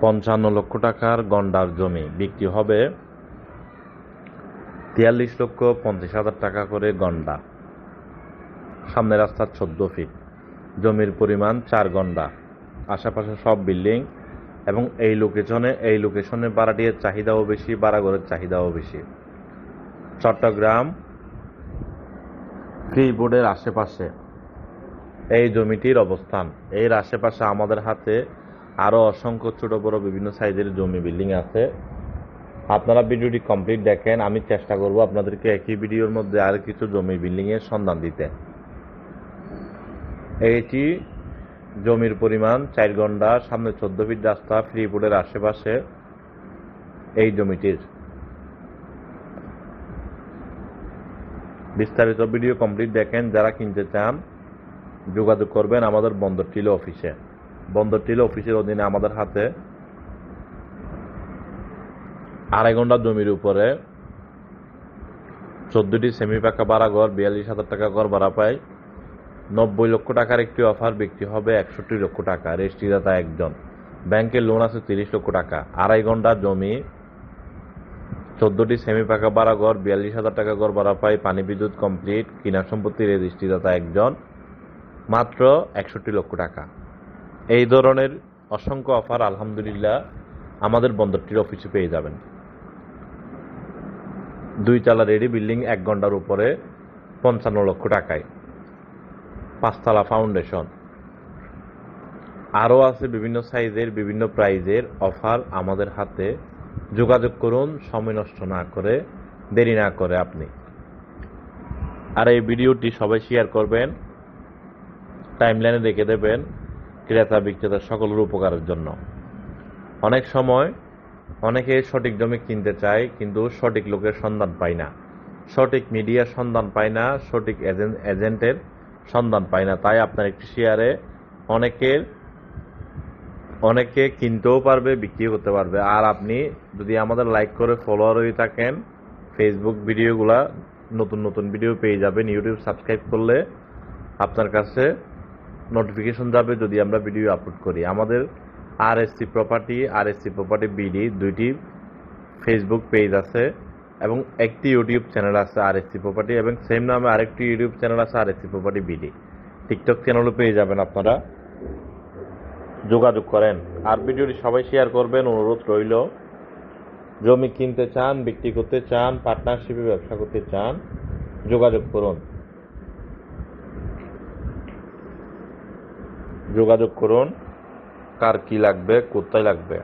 পঞ্চান্ন লক্ষ টাকার গন্ডার জমি। বিক্রি হবে তিয়াল্লিশ লক্ষ পঞ্চাশ হাজার টাকা করে গন্ডা। সামনে রাস্তা চোদ্দ ফিট জমির পরিমাণ চার গন্ডা। আশেপাশে সব বিল্ডিং এবং এই লোকেশনে এই লোকেশনে ভাড়াটির চাহিদাও বেশি ভাড়াঘরের চাহিদাও বেশি। চট্টগ্রাম ফ্রি বোর্ডের আশেপাশে। এই জমিটির অবস্থান। এর আশেপাশে আমাদের হাতে আরও অসংখ্য ছোট বড় বিভিন্ন সাইজের জমি বিল্ডিং আছে। আপনারা ভিডিওটি কমপ্লিট দেখেন, আমি চেষ্টা করব আপনাদেরকে একই ভিডিওর মধ্যে আর কিছু জমি বিল্ডিংয়ের সন্ধান দিতে। এইটি জমির পরিমাণ চার ঘণ্টা, সামনে চোদ্দ ফিট রাস্তা ফ্রিপুরের আশেপাশে এই জমিটির। বিস্তারিত ভিডিও কমপ্লিট দেখেন, যারা কিনতে চান, যোগাযোগ করবেন আমাদের বন্দর টিলো অফিসে বন্দর টিলো অফিসের অধীনে আমাদের হাতে আড়াই ঘণ্টা জমির উপরে চোদ্দটি সেমি পাকা ভাড়া ঘর, বিয়াল্লিশ হাজার টাকা ঘর ভাড়া পায়। নব্বই লক্ষ টাকার একটি অফার বিক্রি হবে একষট্টি লক্ষ টাকা। রেজিস্ট্রিদাতা একজন। ব্যাংকের লোন আছে তিরিশ লক্ষ টাকা। আড়াই ঘণ্টা জমি, চোদ্দটি সেমি পাকা ভাড়া ঘর, বিয়াল্লিশ হাজার টাকা ঘর ভাড়া পায়। পানি বিদ্যুৎ কমপ্লিট কিনা সম্পত্তি রেজিস্ট্রিদাতা একজন। মাত্র একষট্টি লক্ষ টাকা। এই ধরনের অসংখ্য অফার, আলহামদুলিল্লাহ, আমাদের বন্দরটির অফিসে পেয়ে যাবেন। দুই চালা রেডি বিল্ডিং এক ঘণ্টার উপরে পঞ্চান্ন লক্ষ টাকায়। পাঁচতলা ফাউন্ডেশন। আরও আছে বিভিন্ন সাইজের, বিভিন্ন প্রাইজের অফার আমাদের হাতে। যোগাযোগ করুন, সময় নষ্ট না করে, দেরি না করে আপনি। আর এই ভিডিওটি সবাই শেয়ার করবেন, টাইমলাইনে দেখে দেবেন। ক্রেতা বিক্রেতা সকলের উপকারের জন্য। অনেক সময় অনেকে সঠিক জমি কিনতে চায়, কিন্তু সঠিক লোকের সন্ধান পায় না। সঠিক মিডিয়ার সন্ধান পায় না, সঠিক এজেন্ট এজেন্টের সন্ধান পায় না। তাই আপনার একটি শেয়ারে অনেকের অনেকে কিনতেও পারবে, বিক্রিও করতে পারবে। আর আপনি যদি আমাদের লাইক করে ফলোয়ার হয়ে থাকেন ফেসবুক ভিডিওগুলা নতুন নতুন ভিডিও পেয়ে যাবেন। ইউটিউব সাবস্ক্রাইব করলে আপনার কাছে নোটিফিকেশন যাবে যদি আমরা ভিডিও আপলোড করি। আমাদের R S C property R S C property BD দুইটি ফেসবুক পেজ আছে এবং একটি ইউটিউব চ্যানেল আছে আর এসসি প্রপার্টি এবং সেম নামে আরেকটি ইউটিউব চ্যানেল আছে R S C property BD TikTok চ্যানেলও পেয়ে যাবেন আপনারা। যোগাযোগ করেন। আর ভিডিওটি সবাই শেয়ার করবেন। অনুরোধ রইল, জমি কিনতে চান, বিক্রি করতে চান পার্টনারশিপে ব্যবসা করতে চান, যোগাযোগ করুন। যোগাযোগ করুন কার কি লাগবে কোথায় লাগবে।